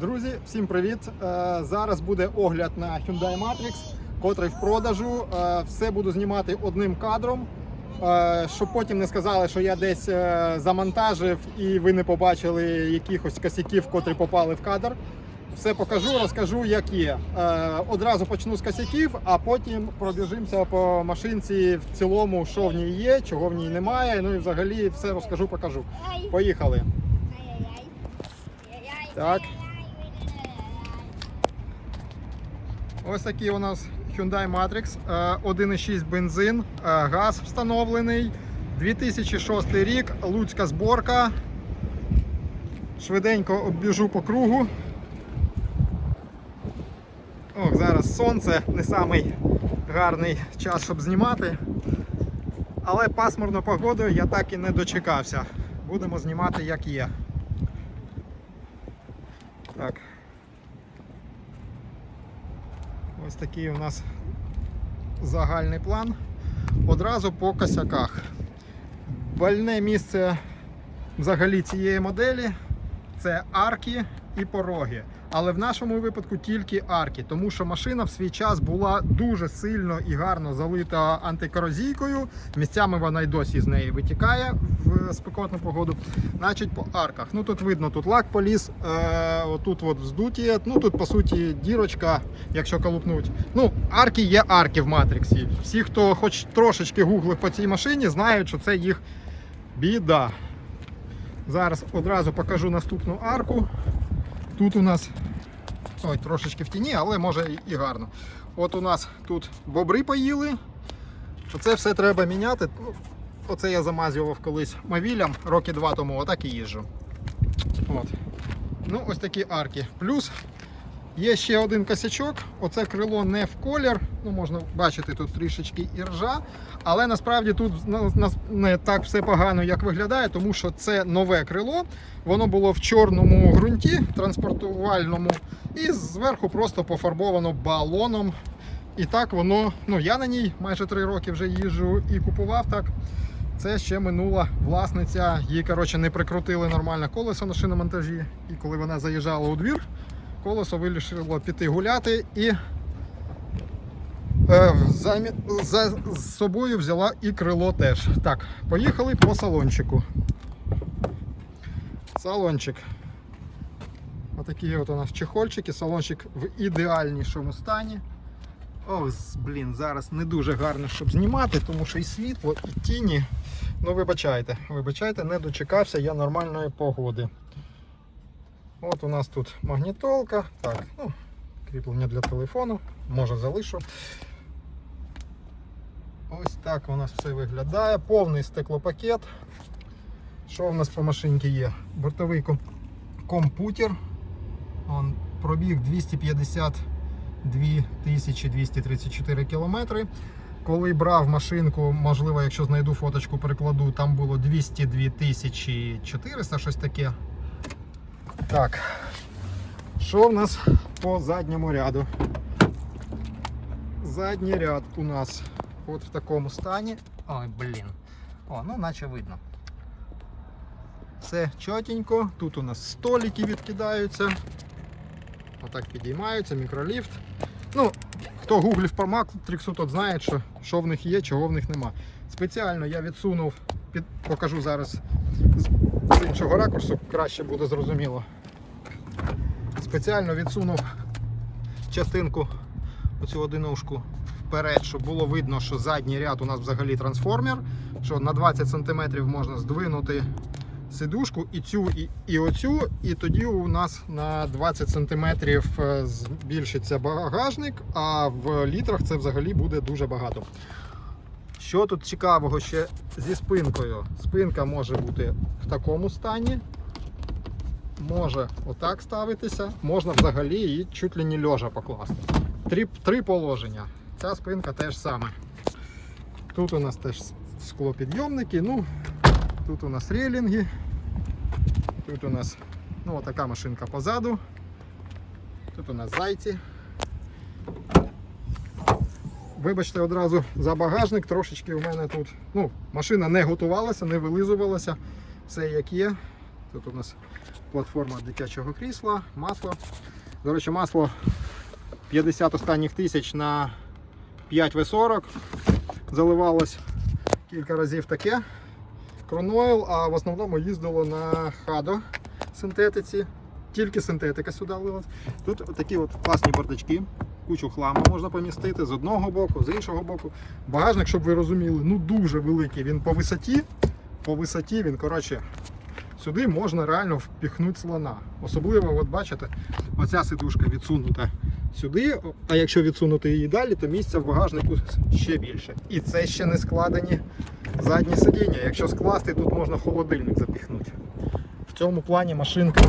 Друзі, всім привіт! Е, Зараз буде огляд на Hyundai Matrix, котрий в продажу. Е, Все буду знімати одним кадром, е, щоб потім не сказали, що я десь замонтажив і ви не побачили якихось косяків, котрі попали в кадр. Все покажу, розкажу, як є. Одразу почну з косяків, а потім пробіжимося по машинці в цілому, що в ній є, чого в ній немає. Ну і взагалі все розкажу, покажу. Поїхали. Так. Ось такий у нас Hyundai Matrix, е, 1,6 бензин, е, газ встановлений. 2006 рік, луцька зборка. Швиденько оббіжу по кругу. Ох, зараз сонце, не самий гарний час, щоб знімати. Але пасмурну погоду я так і не дочекався. Будемо знімати як є. Так. Ось такий у нас загальний план. Одразу по косяках. Больне місце взагалі цієї моделі це арки і пороги. Але в нашому випадку тільки арки, тому що машина в свій час була дуже сильно і гарно залита антикорозійкою. Місцями вона й досі з неї витікає в спекотну погоду. Значить, по арках. Ну тут видно, тут лак поліз, е, отут от вздуті. Ну тут по суті дірочка, якщо колупнуть. Ну, арки є арки в матриксі. Всі, хто хоч трошечки гуглив по цій машині, знають, що це їх біда. Зараз одразу покажу наступну арку. Тут у нас ой, трошечки в тіні, але може і- гарно. От у нас тут бобри поїли. Оце все треба міняти. Оце я замазював колись мавілям роки два тому, отак і їжджу. От. Ну, ось такі арки. Плюс є ще один косячок. Оце крило не в колір. Ну, можна бачити тут трішечки і ржа. Але насправді тут не так все погано, як виглядає, тому що це нове крило. Воно було в чорному ґрунті транспортувальному, і зверху просто пофарбовано балоном. І так воно, ну я на ній майже три роки вже їжджу і купував так. Це ще минула власниця. Їй коротше не прикрутили нормально колесо на шиномонтажі. І коли вона заїжджала у двір, колесо вирішило піти гуляти і е, замі... за з собою взяла і крило теж. Так, поїхали по салончику. Салончик. Отакі от у нас чехольчики. Салончик в ідеальнішому стані. О, блін, зараз не дуже гарно, щоб знімати, тому що і світло, і тіні. Ну, вибачайте, вибачайте, не дочекався я нормальної погоди. От у нас тут магнітолка. Так, ну, кріплення для телефону, може залишу. Ось так у нас все виглядає. Повний стеклопакет. Що в нас по машинці є? Бортовий ком- комп'ютер. Пробіг 252 234 кілометри. Коли брав машинку, можливо, якщо знайду фоточку, перекладу, там було 202 тисячі 400, щось таке. Так. Що в нас по задньому ряду? Задній ряд у нас от в такому стані. Ой, блін. О, ну наче видно. Все чотенько. Тут у нас столики відкидаються. Отак підіймаються, мікроліфт. Ну, хто гуглив про Matrix, тот знає, що, що в них є, чого в них нема. Спеціально я відсунув, під, покажу зараз з іншого ракурсу, краще буде зрозуміло. Спеціально відсунув частинку, оцю одинушку вперед, щоб було видно, що задній ряд у нас взагалі трансформер, що на 20 см можна здвинути сидушку і цю, і, і оцю, і тоді у нас на 20 см збільшиться багажник, а в літрах це взагалі буде дуже багато. Що тут цікавого ще зі спинкою? Спинка може бути в такому стані, може отак ставитися, можна взагалі її чуть ли не льожа покласти. Три, три положення. Ця спинка теж саме. Тут у нас теж склопідйомники, ну, тут у нас рейлінги. Тут у нас ну, така машинка позаду. Тут у нас зайці. Вибачте одразу за багажник, трошечки у мене тут. Ну, машина не готувалася, не вилизувалася. Все як є. Тут у нас платформа дитячого крісла, масло. До речі, масло 50 останніх тисяч на 5В40 заливалось кілька разів таке. Кронойл, а в основному їздило на хадо синтетиці. Тільки синтетика сюди лилась. Тут такі от класні бардачки, кучу хламу можна помістити з одного боку, з іншого боку. Багажник, щоб ви розуміли, ну дуже великий. Він по висоті, по висоті він, коротше, сюди можна реально впіхнути слона. Особливо, от бачите, оця сидушка відсунута сюди, а якщо відсунути її далі, то місця в багажнику ще більше. І це ще не складені задні сидіння. Якщо скласти, тут можна холодильник запіхнути. В цьому плані машинка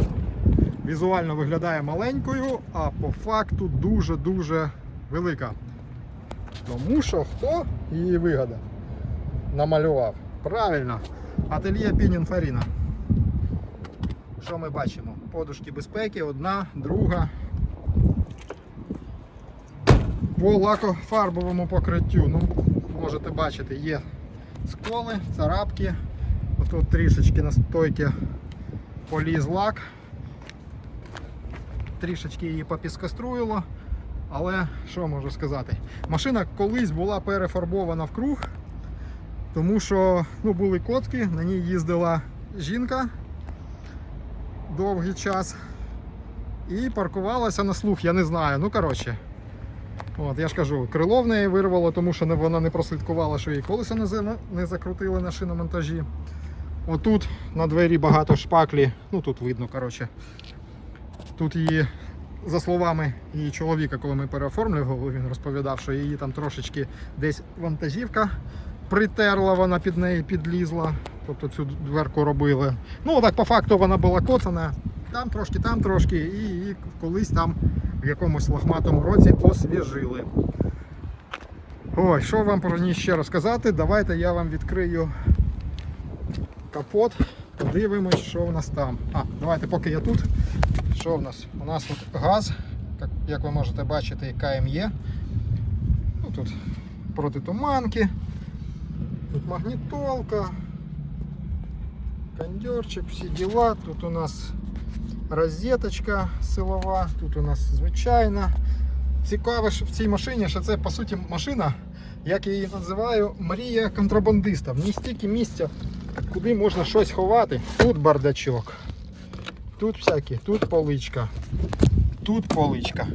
візуально виглядає маленькою, а по факту дуже-дуже велика. Тому що хто її вигадав? Намалював. Правильно, ательє Пінінфаріна. Що ми бачимо? Подушки безпеки, одна, друга. По лакофарбовому покриттю, ну, можете бачити, є сколи, царапки. Тут трішечки на стойки поліз лак. Трішечки її попіскоструїло. Але що можу сказати? Машина колись була перефарбована в круг, тому що ну, були котки, на ній їздила жінка довгий час і паркувалася на слух, я не знаю. Ну, коротше. От, я ж кажу, крило в неї вирвало, тому що вона не прослідкувала, що її за- не закрутили на шиномонтажі. Отут на двері багато шпаклі, ну тут видно, коротше. Тут її, за словами її чоловіка, коли ми переоформлювали, він розповідав, що її там трошечки десь вантажівка притерла, вона під неї підлізла. Тобто цю дверку робили. Ну, так по факту вона була коцана. Там трошки, там трошки, і її колись там в якомусь лохматому році освіжили. Ой, що вам про ній ще розказати? Давайте я вам відкрию капот, подивимось, що в нас там. А, давайте, поки я тут. Що в нас? У нас тут газ, як- ви можете бачити, КМЄ. Ну, тут протитуманки, тут магнітолка, кондерчик, всі діла. Тут у нас розеточка силова, тут у нас звичайна. Цікаве що в цій машині, що це по суті машина, як я її називаю, мрія контрабандиста. В ній стільки місця, куди можна щось ховати. Тут бардачок, тут всякі, тут поличка, тут поличка,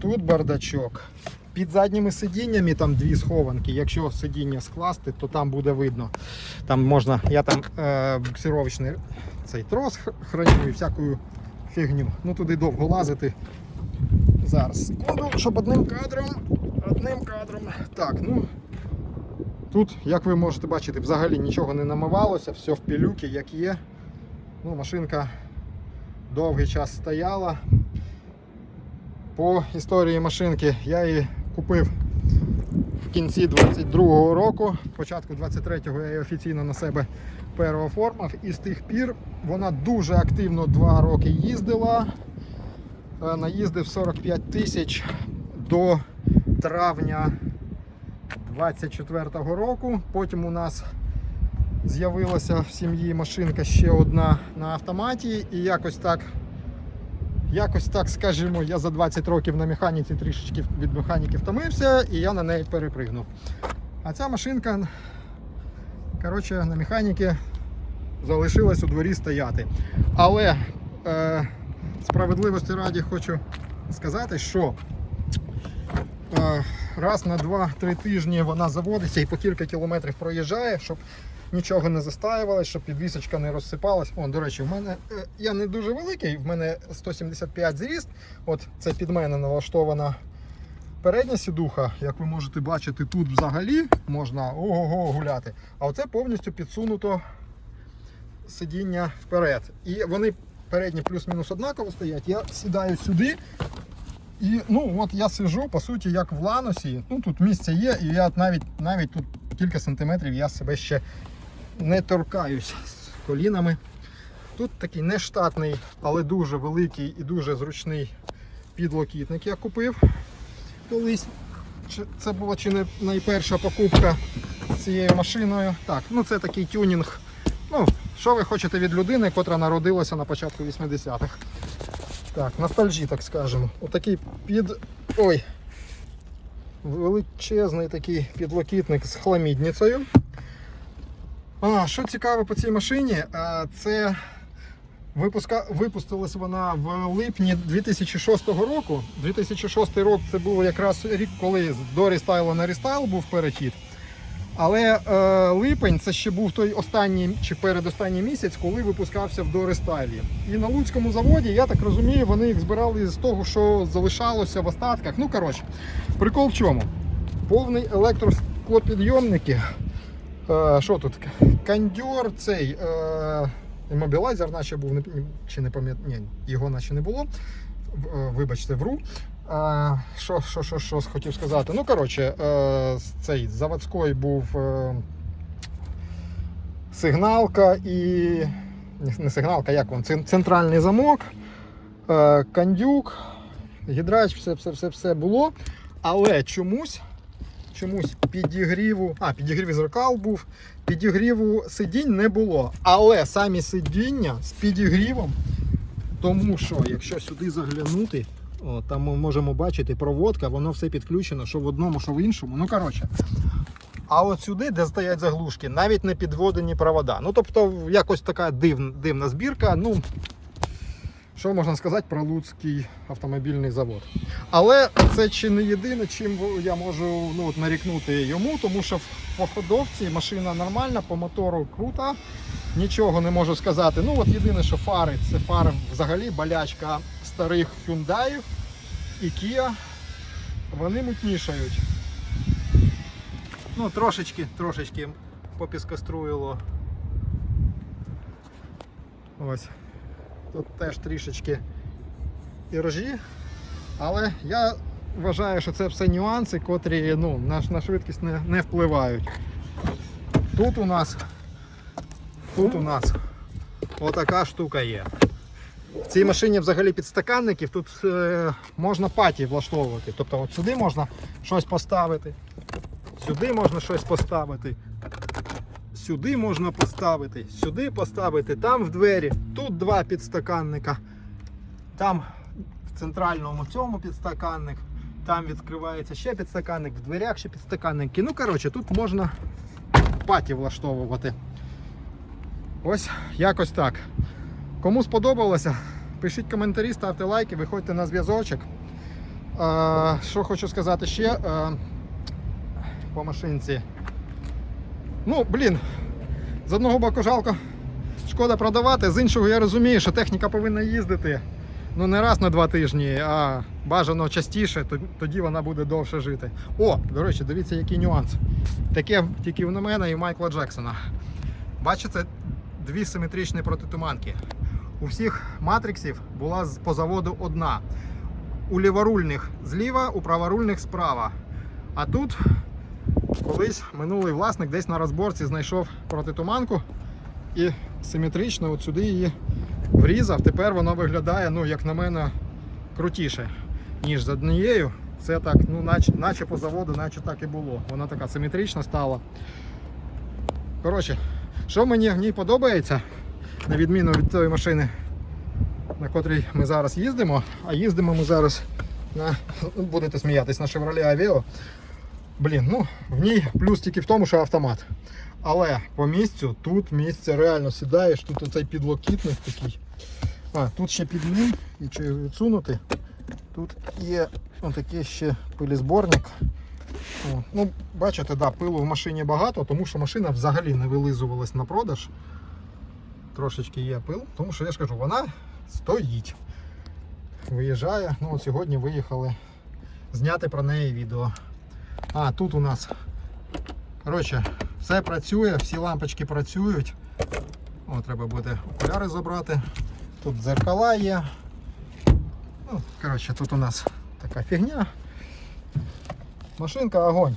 тут бардачок. Під задніми сидіннями там дві схованки. Якщо сидіння скласти, то там буде видно. Там можна, я там е, буксировочний цей трос храню і всяку фігню. Ну туди довго лазити. Зараз секунду, щоб одним кадром. Одним кадром. Так, ну тут, як ви можете бачити, взагалі нічого не намивалося, все в пілюки, як є. Ну, машинка довгий час стояла. По історії машинки я її купив в кінці 22-го року, початку 23-го я її офіційно на себе переоформив і з тих пір вона дуже активно 2 роки їздила. Е, Наїздив 45 тисяч до травня 24-го року. Потім у нас з'явилася в сім'ї машинка ще одна на автоматі, і якось так, якось так, скажімо, я за 20 років на механіці трішечки від механіки втомився, і я на неї перепригнув. А ця машинка, коротше, на механіки залишилась у дворі стояти. Але е, справедливості раді хочу сказати, що е, раз на 2-3 тижні вона заводиться і по кілька кілометрів проїжджає, щоб нічого не застаювалось, щоб підвісочка не розсипалась. О, до речі, в мене е, я не дуже великий, в мене 175 зріст. От це під мене налаштована передня сідуха. Як ви можете бачити, тут взагалі можна ого-го гуляти. А оце повністю підсунуто сидіння вперед. І вони передні плюс-мінус однаково стоять. Я сідаю сюди. І ну от я сижу, по суті, як в ланосі. Ну тут місце є, і я навіть навіть тут кілька сантиметрів я себе ще не торкаюсь з колінами. Тут такий нештатний, але дуже великий і дуже зручний підлокітник я купив колись. Це була чи не найперша покупка з цією машиною. Так, ну це такий тюнінг. Ну, Що ви хочете від людини, котра народилася на початку 80-х? Так, ностальжі, так скажемо. Отакий під. Ой. Величезний такий підлокітник з хламідницею. А, що цікаво по цій машині, це випуска... випустилась вона в липні 2006 року. 2006 рік це був якраз рік, коли до рестайлу на рестайл був перехід. Але е, липень це ще був той останній чи передостанній місяць, коли випускався в дорестайлі. І на Луцькому заводі, я так розумію, вони їх збирали з того, що залишалося в остатках. Ну, коротше, прикол в чому? Повний електросклопідйомники. Е, що тут? Кондьор цей. Е, іммобілайзер наче був, чи не пам'ятаю, його наче не було. Е, Вибачте, вру. Що, що, що, що хотів сказати? Ну, коротше, е, цей заводський був е, сигналка і. не- Не сигналка, як він? Центральний замок, е, кандюк, гідрач, все, все, все, все було. Але чомусь, чомусь підігріву. А, підігрів зеркал був, підігріву сидінь не було. Але самі сидіння з підігрівом тому що, якщо сюди заглянути, о, там ми можемо бачити проводка, воно все підключено, що в одному, що в іншому. Ну, коротше. А от сюди, де стоять заглушки, навіть не підводені провода. Ну, тобто, якось така дивна, дивна збірка. Ну, що можна сказати про Луцький автомобільний завод. Але це чи не єдине, чим я можу ну, от, нарікнути йому, тому що в походовці машина нормальна, по мотору крута. Нічого не можу сказати. Ну от єдине, що фари, це фари взагалі болячка старих Hyundai і Kia. Вони мутнішають. Ну, трошечки, трошечки попіскоструїло. Ось. Тут теж трішечки іржі. Але я вважаю, що це все нюанси, котрі ну, на, на швидкість не, не впливають. Тут у нас Тут у нас отака штука є. В цій машині взагалі підстаканників тут е, можна паті влаштовувати. Тобто от сюди можна щось поставити, сюди можна щось поставити, сюди можна поставити, сюди поставити, там в двері, тут два підстаканника, там в центральному цьому підстаканник, там відкривається ще підстаканник, в дверях ще підстаканники. Ну, коротше, тут можна паті влаштовувати. Ось якось так. Кому сподобалося, пишіть коментарі, ставте лайки, виходьте на зв'язочок. Що хочу сказати ще е, по машинці. Ну, блін, з одного боку жалко, шкода продавати, з іншого я розумію, що техніка повинна їздити. Ну, не раз на два тижні, а бажано частіше, тоді вона буде довше жити. О, до речі, дивіться, який нюанс. Таке тільки в мене і в Майкла Джексона. Бачите, дві симетричні протитуманки. У всіх матриксів була по заводу одна. У ліворульних зліва, у праворульних справа. А тут колись минулий власник десь на розборці знайшов протитуманку і симетрично от сюди її врізав. Тепер воно виглядає, ну, як на мене, крутіше, ніж з однією. Це так, ну, наче, наче по заводу, наче так і було. Вона така симетрична стала. Коротше, що мені в ній подобається, на відміну від тої машини, на котрій ми зараз їздимо, а їздимо ми зараз на, ну, будете сміятись, на Chevrolet Aveo. Блін, ну в ній плюс тільки в тому, що автомат. Але по місцю тут місце реально сідаєш, тут оцей підлокітник такий. А, тут ще під ним, якщо його відсунути, тут є отакий ще пилізборник. О, ну, бачите, да, пилу в машині багато, тому що машина взагалі не вилизувалась на продаж. Трошечки є пил, тому що я ж кажу, вона стоїть. Виїжджає. Ну от сьогодні виїхали зняти про неї відео. А, тут у нас. Коротше, все працює, всі лампочки працюють. О, треба буде окуляри забрати. Тут дзеркала є. Ну, коротше, тут у нас така фігня. Машинка огонь.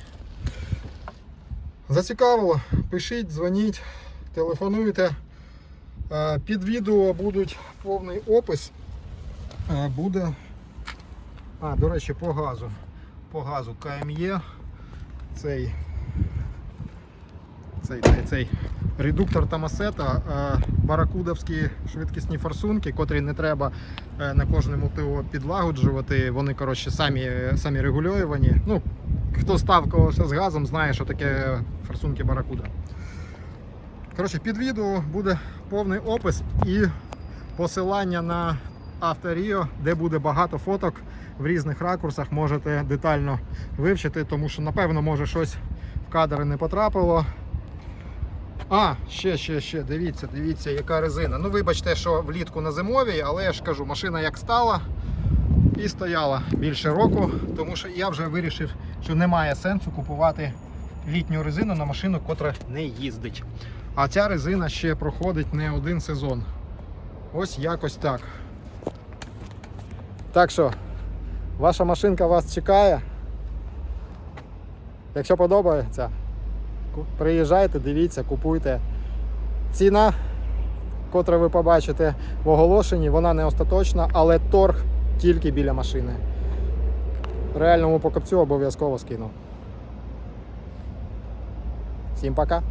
Зацікавило, пишіть, дзвоніть, телефонуйте. Е, Під відео будуть повний опис. Е, Буде. А, до речі, по газу. По газу КМЄ. Цей. Цей, цей, цей Редуктор Томасета, е, баракудовські швидкісні форсунки, котрі не треба на кожному ТО підлагоджувати. Вони коротше самі, самі регулювані. Ну, хто ставкувався з газом, знає, що таке форсунки баракуда. Коротше, під відео буде повний опис і посилання на Авторіо, де буде багато фоток в різних ракурсах. Можете детально вивчити, тому що, напевно, може щось в кадри не потрапило. А, ще, ще, ще, дивіться, дивіться, яка резина. Ну, вибачте, що влітку на зимовій, але я ж кажу, машина як стала і стояла більше року, тому що я вже вирішив, що немає сенсу купувати літню резину на машину, котра не їздить. А ця резина ще проходить не один сезон. Ось якось так. Так що, ваша машинка вас чекає. Якщо подобається, приїжджайте, дивіться, купуйте. Ціна, котру ви побачите в оголошенні, вона не остаточна, але торг тільки біля машини. Реальному покупцю обов'язково скину. Всім пока!